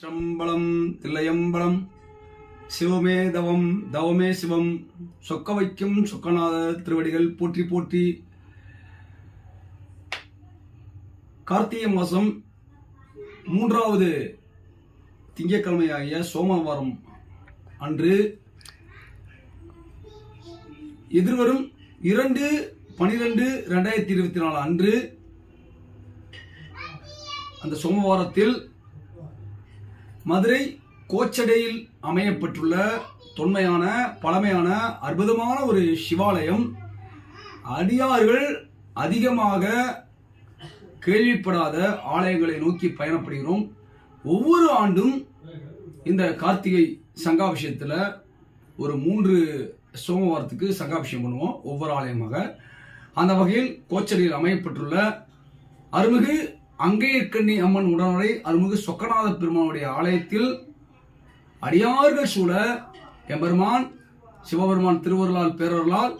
சம்பளம் தில்லையம்பலம் சிவமே தவம் தவமே சிவம் சொக்க வைக்கும் சொக்கநாத திருவடிகள் போற்றி போற்றி. கார்த்திகை மாதம் மூன்றாவது திங்கட்கிழமையாகிய சோமவாரம் அன்று எதிர்வரும் இரண்டு பனிரெண்டு ரெண்டாயிரத்தி இருபத்தி நாலு அன்று அந்த சோமவாரத்தில் மதுரை கோச்சடையில் அமையப்பட்டுள்ள தொன்மையான பழமையான அற்புதமான ஒரு சிவாலயம். அடியார்கள் அதிகமாக கேள்விப்படாத ஆலயங்களை நோக்கி பயணப்படுகிறோம். ஒவ்வொரு ஆண்டும் இந்த கார்த்திகை சங்காபிஷேகத்தில் ஒரு மூன்று சோமவாரத்துக்கு சங்காபிஷேகம் பண்ணுவோம் ஒவ்வொரு ஆலயமாக. அந்த வகையில் கோச்சடியில் அமையப்பட்டுள்ள அருமிகு அங்கையர்கண்ணி அம்மன் உடனடை அருள்மிகு சொக்கநாத பெருமானுடைய ஆலயத்தில் அடியார்கள் சூழ எம்பெருமான் சிவபெருமான் திருவருளால் பேரருளால்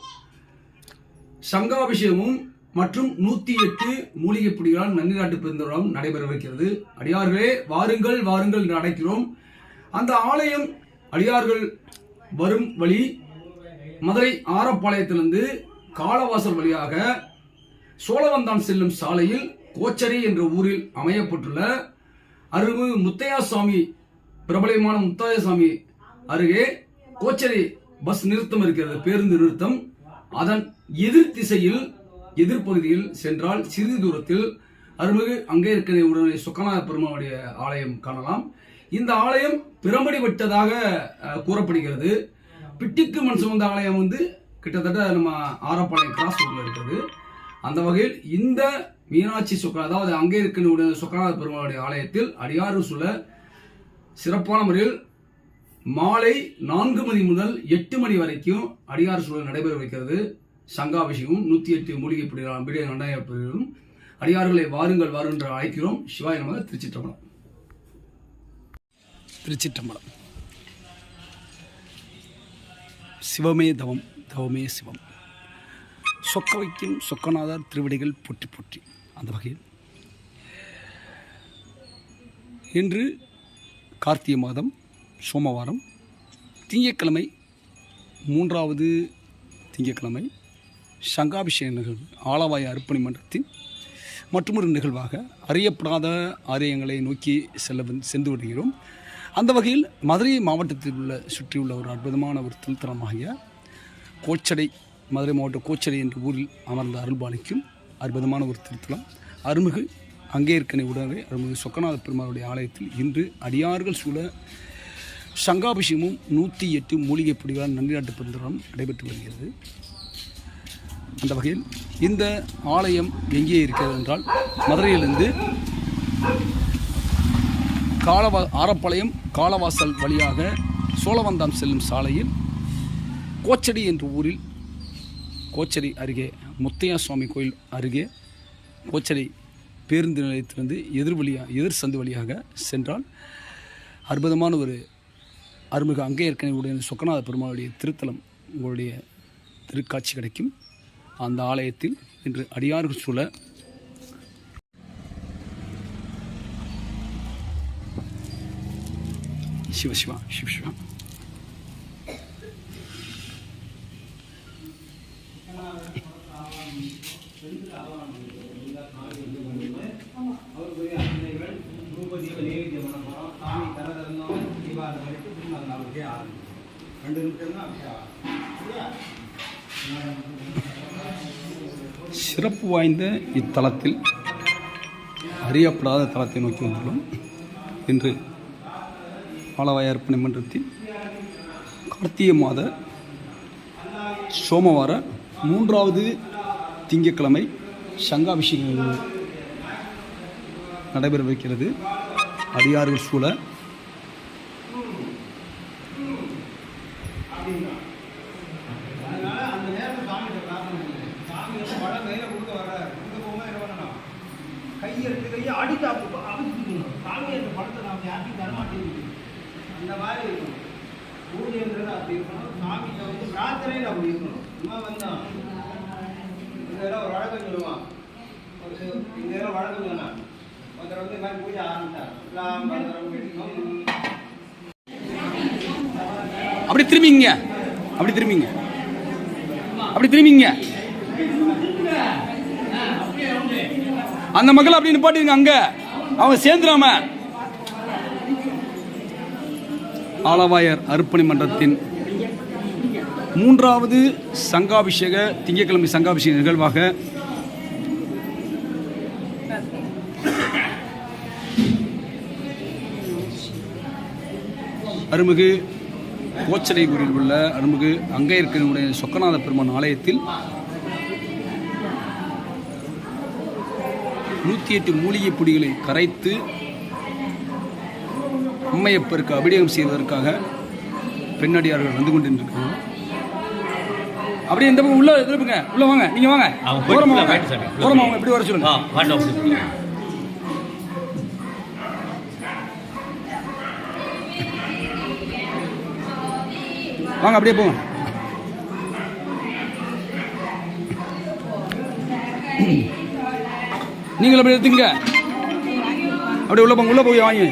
சங்காபிஷேகமும் மற்றும் நூத்தி எட்டு மூலிகை பிடிகளால் நன்னிநாட்டு பெருந்தவரம் நடைபெறவிருக்கிறது அடியார்களே வாருங்கள் வாருங்கள் என்று அந்த ஆலயம் அடியார்கள் வரும் வழி மதுரை ஆரப்பாளையத்திலிருந்து காலவாசல் வழியாக சோழவந்தான் செல்லும் சாலையில் கோச்சரி என்ற ஊரில் அமையப்பட்டுள்ள அருள்மிகு முத்தையா சுவாமி பிரபலமான முத்தாய சுவாமி அருகே கோச்சரி பஸ் நிறுத்தம் இருக்கிறது பேருந்து நிறுத்தம். அதன் எதிர் திசையில் எதிர்பகுதியில் சென்றால் சிறிது தூரத்தில் அருள்மிகு அங்கே இருக்கிற உடனே சுக்கநாத பெருமானுடைய ஆலயம் காணலாம். இந்த ஆலயம் பிரம்படி விட்டதாக கூறப்படுகிறது. பிட்டிக்கு மண் சுமந்த ஆலயம் வந்து கிட்டத்தட்ட நம்ம ஆரப்பாளையம் கிராஸ் இருக்கிறது. இருக்குது அந்த வகையில் இந்த மீனாட்சி சுக்கரா அதாவது அங்கே இருக்கின்ற சுக்கநாத பெருமாளுடைய ஆலயத்தில் அடியாறு சுல சிறப்பான முறையில் மாலை நான்கு மணி முதல் எட்டு மணி வரைக்கும் அடியார் சூழல் நடைபெற வைக்கிறது. சங்காபிஷேகம் நூற்றி எட்டு மூலிகை பிடிகளும் பிடிய நடைபெறும் அடியார்களை வாருங்கள் வாருங்கள் என்று அழைக்கிறோம். சிவாய நமக திருச்சிற்றம்பலம். திருச்சிற்றம்பலம். சிவமே தவம் தவமே சிவம். சொக்க வைக்கும் சொக்கநாதர் திருவடிகள் போற்றி போற்றி அந்த வகையில். இன்று கார்த்திகை மாதம் சோமவாரம் திங்கட்கிழமை மூன்றாவது திங்கட்கிழமை சங்காபிஷேக நிகழ்வு ஆலவாய அர்ப்பணி மன்றத்தின் மற்றொரு நிகழ்வாக அறியப்படாத ஆலயங்களை நோக்கி செல்ல வந்து சென்று வருகிறோம். அந்த வகையில் மதுரை மாவட்டத்தில் உள்ள சுற்றியுள்ள ஒரு அற்புதமான ஒரு திருத்தலமாகிய கோச்சடை மதுரை மாவட்ட கோச்சடை என்ற ஊரில் அமர்ந்த அருள்பாலிக்கும் அற்புதமான ஒரு திருத்தலம். அருமிகு அங்கே இருக்கனை உடனே அருமிகு சொக்கநாத பெருமாளுடைய ஆலயத்தில் இன்று அடியார்கள் சூழ சங்காபிஷேகமும் நூற்றி எட்டு மூலிகை பொடிகளால் நன்றிநாட்டு பெருந்தரம் நடைபெற்று வருகிறது. அந்த வகையில் இந்த ஆலயம் எங்கே இருக்கிறது என்றால் மதுரையிலிருந்து காலவா ஆரப்பாளையம் காலவாசல் வழியாக சோழவந்தாம் செல்லும் சாலையில் கோச்சடி என்ற ஊரில் கோச்சரி அருகே முத்தையா சுவாமி கோயில் அருகே கோச்சரி பேருந்து நிலையத்திலிருந்து எதிர் வழியாக எதிர் சந்து வழியாக சென்றால் அற்புதமான ஒரு அருள்மிகு அங்கே ஏற்கனவே சொக்கநாத பெருமாளுடைய திருத்தலம் உங்களுடைய திருக்காட்சி கிடைக்கும். அந்த ஆலயத்தில் இன்று அடியார்கள் சூழ சிவ சிவா. சிறப்பு வாய்ந்த இத்தலத்தில் அறியப்படாத தலத்தை நோக்கி வந்துள்ளோம். இன்று ஆலவாய அர்ப்பணி மன்றத்தில் கார்த்திகை மாத சோமவார மூன்றாவது திங்கட்கிழமை சங்காபிஷேகம் நடைபெறவிருக்கிறது அடியார்கள் சூழ. கையை அந்த மாதிரி இருக்கணும் அப்படி இருக்கணும். பார்க்கவே நம்ம இருக்கணும். சும்மா வந்தான் இதெல்லாம் ஒரு வழக்கம் சொல்லுவான். ஒரு இதெல்லாம் வழக்கம் சொன்னான் ஒருத்தர் வந்து இந்த மாதிரி பூஜை ஆரம்பித்தார் அப்படி திரும்பிங்க. அப்படி திரும்பிங்க. அப்படி திரும்பிங்க. அந்த மக்கள் அப்படி நிப்பாட்டிங்க அங்க. அவங்க சேர்ந்துடாம. ஆலவாயர் அர்ப்பணி மன்றத்தின் மூன்றாவது சங்காபிஷேக திங்கட்கிழமை சங்காபிஷேக நிகழ்வாக அருமிகு கோச்சடையூரில் உள்ள அருமிகு அங்கையர்கனுடைய சொக்கநாத பெருமான் ஆலயத்தில் நூற்றி எட்டு மூலிகை பொடிகளை கரைத்து அம்மையப்பருக்கு அபிடேகம் செய்வதற்காக பெண்ணடியார்கள் வந்து கொண்டிருக்கிறார்கள். அப்படியே இந்த பக்கம் உள்ள திருப்புங்க. உள்ள வாங்க. நீங்க வாங்க. ஓரமா வாங்க. ஓரமா வாங்க. இப்படி வர சொல்லுங்க. வாங்க அப்படியே போங்க. நீங்கள் அப்படி எடுத்துங்க அப்படியே உள்ள போங்க. உள்ள போய் வாங்க.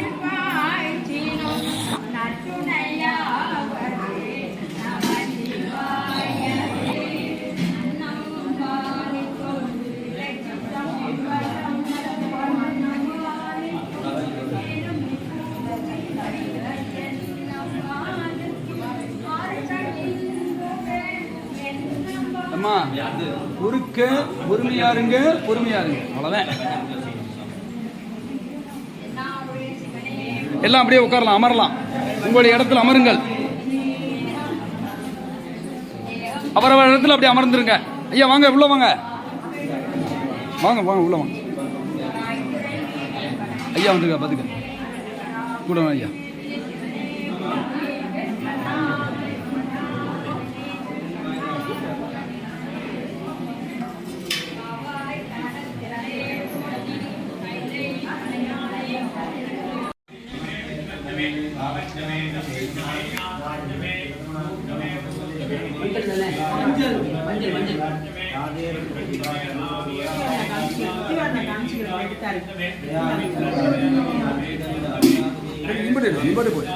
தெரியுமா? ஒருக்க பொறுமையா இருங்க பொறுமையா இருங்க அவ்வளவுதான். எல்லாம் அப்படியே உட்காரலாம் அமரலாம். உங்களுடைய இடத்துல அமருங்கள். அவரவர் இடத்துல அப்படியே அமர்ந்துருங்க. ஐயா வாங்க உள்ள வாங்க. வாங்க வாங்க உள்ள வாங்க. ஐயா வந்துருக்கா பாத்துக்க கூட வாங்க ஐயா இம்படி இம்படி போய்